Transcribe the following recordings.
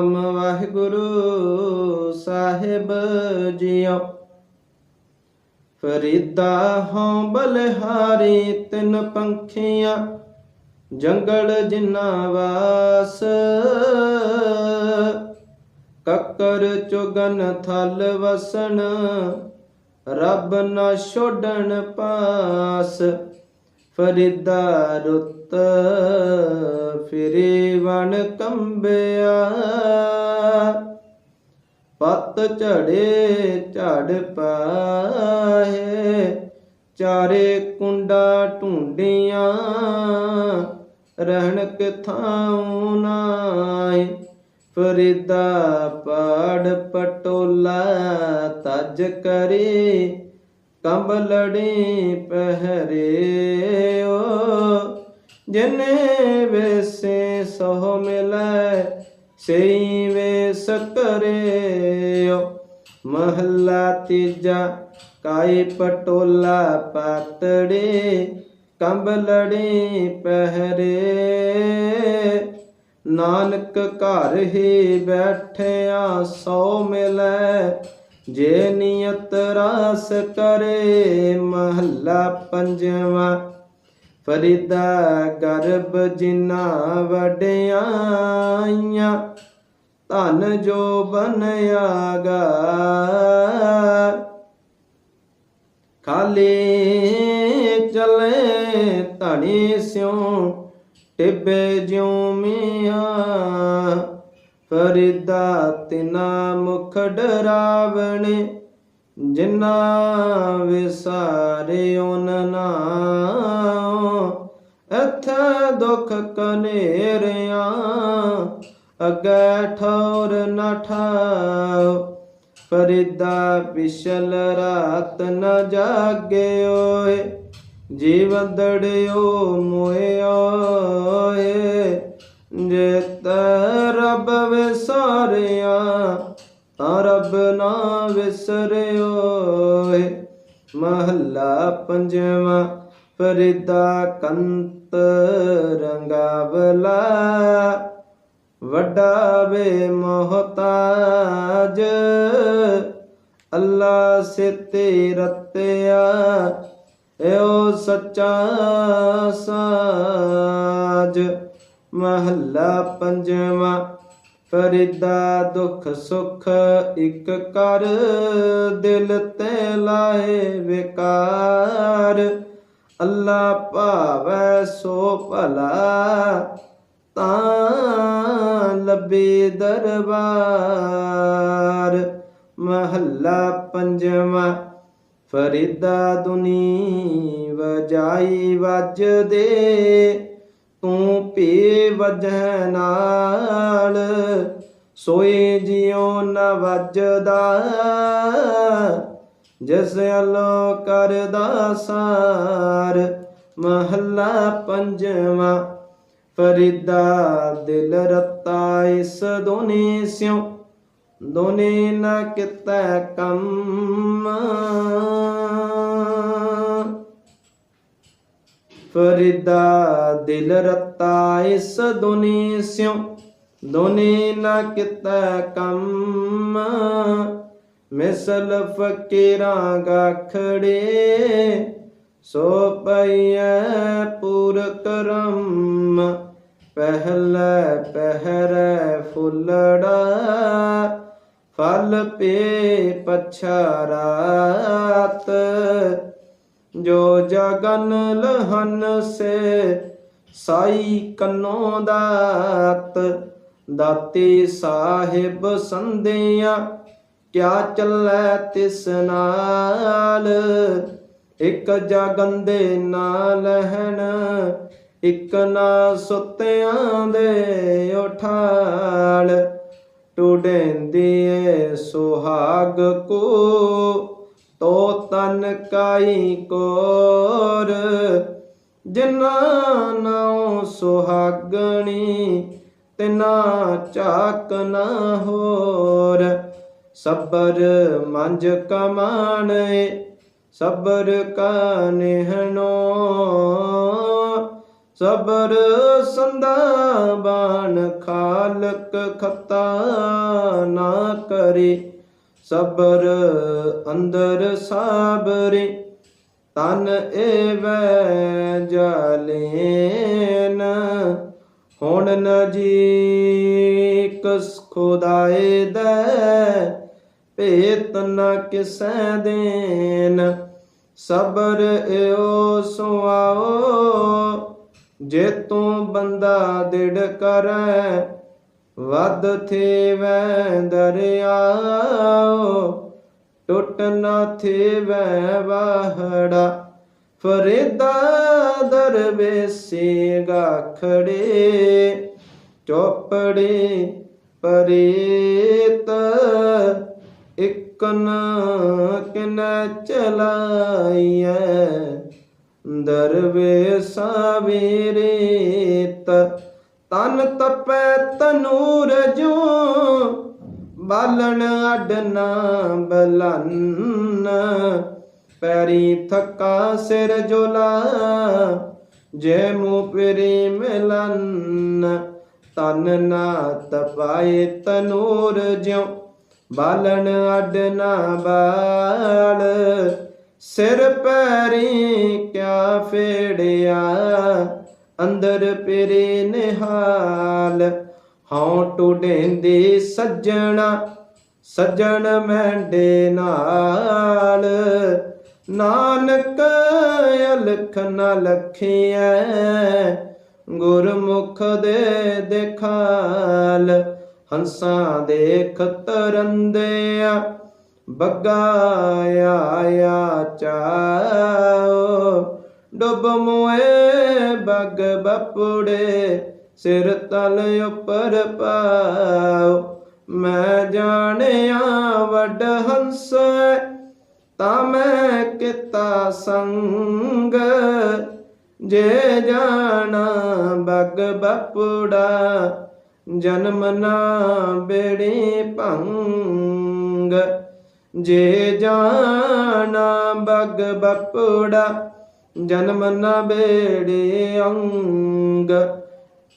ਨਾਮ ਵਾਹਿਗੁਰੂ ਸਾਹਿਬ ਜੀਓ। ਫਰੀਦਾ ਹਉ ਬਲਹਾਰੀ ਤਿੰਨ ਪੰਖੀਆਂ, ਜੰਗਲ ਜਿਨਾ ਵਾਸ। ਕੱਕਰ ਚੁਗਨ ਥਲ ਵਸਣ, ਰੱਬ ਨਾ ਛੋੜਨ ਪਾਸ। ਫਰੀਦਾ ਰੁੱਤ ਫਿਰੇ ਵਣ ਕੰਬਿਆ। ਪੱਤ ਝੜੇ ਝੜ ਪਾਏ, ਚਾਰੇ ਕੁੰਡਾ ਢੂੰਡੀਆਂ ਰਹਿਣ ਕਿਥਾਉ ਨਾਏ ਫਰੀਦਾ ਪਾੜ ਪਟੋਲਾ, ਤਜ ਕਰੇ ਕੰਬ ਲੜੀ ਪਹਿਰਿਓ, ਜਿਨੇ ਵੇਸੇ ਸੋ ਮਿਲੈ ਸਈ ਵੇਸ ਕਰਿਓ ਮਹੱਲਾ ਤੀਜਾ, ਕਾਈ ਪਟੋਲਾ ਪਾਤੜੇ ਕੰਬ ਲੜੀ ਪਹਿਰੇ। ਨਾਨਕ ਘਰ ਹੀ ਬੈਠਿਆ ਸੋ ਮਿਲੈ ਜੇ ਨਿਯਤ ਰਾਸ ਕਰੇ ਮਹੱਲਾ ਪੰਜਵਾ, ਫਰੀਦਾ ਗਰਬ ਜਿਨਾ ਵਡਿਆਈਆਂ, ਧਨ ਜੋ ਬਨਿਆਗਾ ਖਾਲੀ ਚਲੇ ਧਣੀ ਸਿਉ, ਟਿੱਬੇ ਜਿਉ ਮੀਆਂ। ਫਰੀਦਾ ਤਿਨਾ ਮੁਖ ਡਰਾਵਣੇ, ਜਿਨਾ ਵਿਸਾਰੇ ਓਨ ਨਾਉ। ਅਥ ਦੁਖ ਕਨੇਰਿਆ, ਅਗੈ ਠੌਰ ਨਾ ਠਾਓ ਫਰੀਦਾ ਪਿਛਲ ਰਾਤ ਨ ਜਾਗਿਓਏ ਜੀਵਨ ਦੜਿਓ ਮੋਏ ਓਏ। ਨਾ ਮਹੱਲਾ ਪੰਜਵਾ, ਫਰੀਦਾ ਕੰਤ ਰੰਗਾਵਲਾ ਵੱਡਾ ਵੇ ਮਹਤਾਜ, ਅੱਲਾ ਸਿਤੇ ਰਤਿਆ। ਏਓ ਸੱਚਾ ਸਾਜ। ਮਹੱਲਾ ਪੰਜਵਾਂ ਫਰੀਦਾ ਦੁੱਖ ਸੁਖ ਇੱਕ ਕਰ, ਦਿਲ ਤੇ ਲਾਏ ਵਿਕਾਰ। ਅੱਲਾ ਭਾਵੈ ਸੋ ਭਲਾ, ਤਾਂ ਲੱਭੇ ਦਰਬਾਰ। ਮਹੱਲਾ ਪੰਜਵਾਂ, ਫਰੀਦਾ ਦੁਨੀ ਵਜਾਈ ਵੱਜਦੇ। ਤੂੰ ਭੀ ਵਜਹ ਨਾਲ ਸੋਏ ਜਿਉ ਨ ਵੱਜਦਾ। ਜਿਸ ਅਲੋ ਕਰਦਾ ਸਾਰ, ਮਹੱਲਾ ਪੰਜਵਾਂ, ਫਰੀਦਾ ਦਿਲ ਰਤਾ ਇਸ ਦੋਨੇ ਸਿਉ, ਦੋਨੇ ਨ ਕਿਤੈ ਕੰਮ। ਫਰੀਦਾ ਦਿਲ ਰਤਾ ਇਸ ਦੁਨੀ ਸਿਉ, ਦੁਨੀ ਨਾ ਕੀਤਾ ਕੰਮ। ਮਿਸਲ ਫਕੀਰਾਂ ਗਾਖੜੇ, ਸੋ ਪਈਐ ਪੂਰ ਕਰਮ ਪਹਿਲੇ ਪਹਿਰੇ ਫੁੱਲੜਾ, ਫਲ ਪੇ ਪਛਾਰਾਤ। ਜੋ ਜਗਨ ਲਹਨ ਸੇ ਸਾਈ ਕੰਨੋ ਦਾਤ, ਦਾਤੇ ਸਾਹਿਬ ਸੰਦਿਆ ਕਿਆ ਚੱਲੈ ਤਿਸ ਨਾਲ? ਇਕ ਜਗੰਦੇ ਨਾ ਲਹਿਣ ਇਕ ਨਾ ਸੁੱਤਿਆਂ ਦੇ ਉਠਾਲ। ਟੁਡੇਂਦੀ ਸੁਹਾਗ ਕੋ ਤੋ ਤਨ ਕਾਈ ਕੋਰ, ਜਿਨਾ ਨਾਉ ਸੁਹਾਗਣੀ, ਤਿਨਾ ਝਾਕ ਨਾ ਹੋਰ। ਸਬਰ ਮੰਜ ਕਮਾਣੇ, ਸਬਰ ਕਾ ਨਿਹਣੋ। ਸਬਰ ਸੰਦਾ ਬਾਣ ਖਾਲਕ ਖਤਾ ਨਾ ਕਰੇ। ਸਬਰ ਅੰਦਰ ਸਾਬਰੇ, ਤਨ ਏਵੈ ਜਲੇਨ। ਹੁਣ ਨ ਜੀ ਕਸ ਖੁਦਾਏ ਦੈ, ਭੇਤ ਨ ਕਿਸੈ ਦੇਨ। ਸਬਰ ਏਓ ਸੁਆਓ, ਜੇ ਤੂੰ ਬੰਦਾ ਦਿੜ ਕਰੈ ਵਦ ਥੇਵੈ ਦਰਿਆਓ, ਟੁੱਟ ਨਾ ਥੇਵੈ ਵਾਹੜਾ। ਫਰੀਦਾ ਦਰਵੇਸੀ ਗਾਖੜੇ, ਚੋਪੜੇ ਪਰੇਤ, ਇਕਨ ਕਿਨ ਚਲਾਈਐ ਦਰਵੇ ਸਾਵੇਰੇਤ ਤਨ ਤਪੈ ਤਨੂਰ ਜੋ, ਬਾਲਣ ਅੱਡ ਨਾ ਬਲਨ। ਪੈਰੀ ਥੱਕਾ ਸਿਰ ਜੋਲਾ, ਜੇ ਮੂੰ ਪਰੀ ਮਿਲਨ। ਤਨ ਨਾ ਤਪਾਏ ਤਨੂਰ ਜਿਉ, ਬਾਲਣ ਅੱਡ ਨਾ ਬਾਲ। ਸਿਰ ਪੈਰੀ ਕਿਆ ਫੇੜਿਆ ਅੰਦਰ ਪਰੇ ਨਿਹਾਲ, ਹਉ ਟੁਡੇਂਦੀ ਸੱਜਣਾ, ਸੱਜਣ ਮੈਂਡੇ ਨਾਲ। ਨਾਨਕ ਅਲਖ ਨਾ ਲਖੀਐ, ਗੁਰਮੁਖ ਦੇ ਦੇਖਾਲ। ਹੰਸਾਂ ਦੇ ਤਰੰਦਿਆ ਬੱਗਾ ਆਇਆ ਚਾਓ। ਡੁੱਬ ਮੋਏ, ਬਗ ਬਪੜੇ, ਸਿਰ ਤਲ ਉੱਪਰ ਪਾਉ ਮੈਂ ਜਾਣਿਆ ਵੱਡ ਹੰਸ ਤਾਂ ਮੈਂ ਕੀਤਾ ਸੰਗ। ਜੇ ਜਾਣਾ ਬਗ ਬਪੜਾ, ਜਨਮ ਨਾ ਬੇੜੀ ਭੰਗ। ਜੇ ਜਾਣਾ ਬਗ ਬਪੜਾ ਜਨਮ ਨਾ ਬੇੜੀ ਅੰਗ,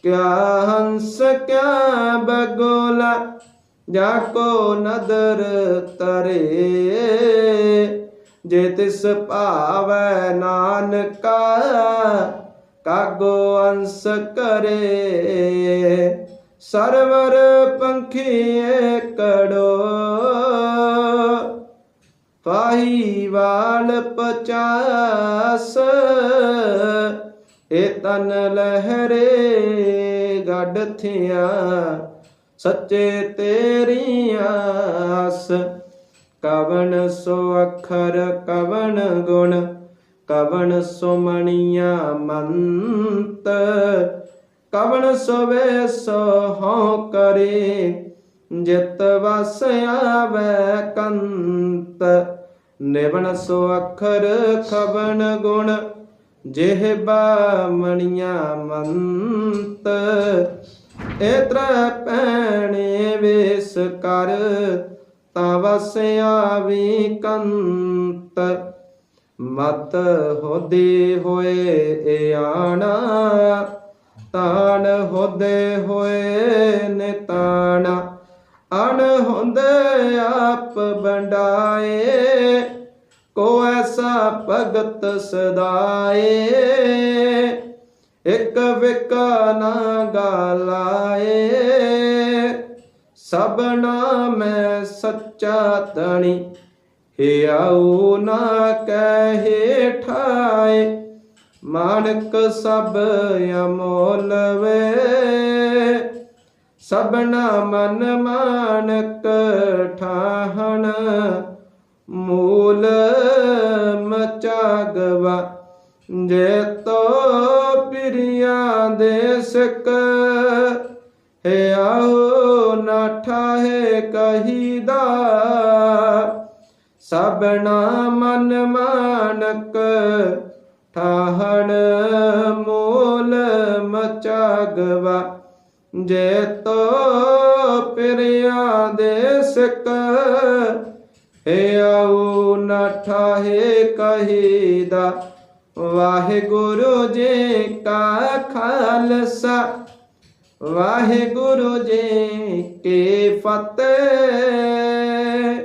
ਕਿਆ ਹੰਸ, ਕਿਆ ਬਗੋਲਾ, ਜਾ ਕੋ ਨਦਰ ਤਰੇ। ਜੇ ਤਿਸ ਭਾਵੈ ਨਾਨਕਾ, ਕਾਗੋ ਅੰਸ ਕਰੇ। ਸਰਵਰ ਪੰਖੀ ਏਕੜੋ ਪਾਹੀ ਵਾਲ ਪਚਾਸ ਏ ਤਨ ਲਹਿਰੇ ਗੱਡ ਥਿਆ, ਸੱਚੇ ਤੇਰੀ ਆਸ। ਕਵਣ ਸੋ ਅੱਖਰ, ਕਵਣ ਗੁਣ, ਕਵਣ ਸੋ ਮੰਤ। ਕਵਣ ਸੋ ਵੇਸ ਕਰੇ, ਜਿਤ ਵਸ ਆਵੈ ਕੰਤ। ਨਿਵਣ ਸੋ ਅੱਖਰ ਖਵਣ ਗੁਣ, ਜਿਹੇ ਮਣੀਆਂ ਮੰਤ। ਇਤਰ ਪੈਣੇ ਵੇਸ ਕਰ ਤਾਂ ਵਸ ਆਵੀ ਕੰਤ। ਮਤ ਹੋਦੇ ਹੋਏ ਆਣਾ, ਤਾਣ ਹੋਦੇ ਹੋਏ ਨਿਤਾਣਾ। ਅਣ ਹੁੰਦੇ ਆਪ ਬੰਡਾਏ ਕੋ ਐਸਾ ਭਗਤ ਸਦਾਏ। ਇਕ ਵਿਕ ਨਾ ਗਾਲਾਏ ਸਭਨਾ ਮੈਂ ਸੱਚਾ ਤਣੀ ਹੇ ਹਿਆਉ ਨਾ ਕਹਿ ਠਾਏ। ਮਾਨਕ ਸਭ ਅਮੋਲ ਵੇ ਸਭਨਾ ਮਨ ਮਾਨਕ ਠਾਹਣ, ਮੂਲ ਮਚਾਗਵਾ, ਜੇ ਤੋ ਪਿਰਿਆ ਦੇ ਸਕ ਆਓ ਨਾ ਠਾਹੇ ਕਹੀਦਾ। ਸਭਨਾ ਮਨ ਮਾਨਕ ਠਾਹਣ, ਮੂਲ ਮਚਾਗਵਾ ਜੇਤ ਪਿਰਿਆ ਦੇ ਸਿਕ ਏ ਆਉ ਨਾ ਠਾਹੇ ਕਹੀਦਾ, ਵਾਹਿਗੁਰੂ ਜੀ ਕਾ ਖਾਲਸਾ, ਵਾਹਿਗੁਰੂ ਜੀ ਕੇ ਫਤਿਹ।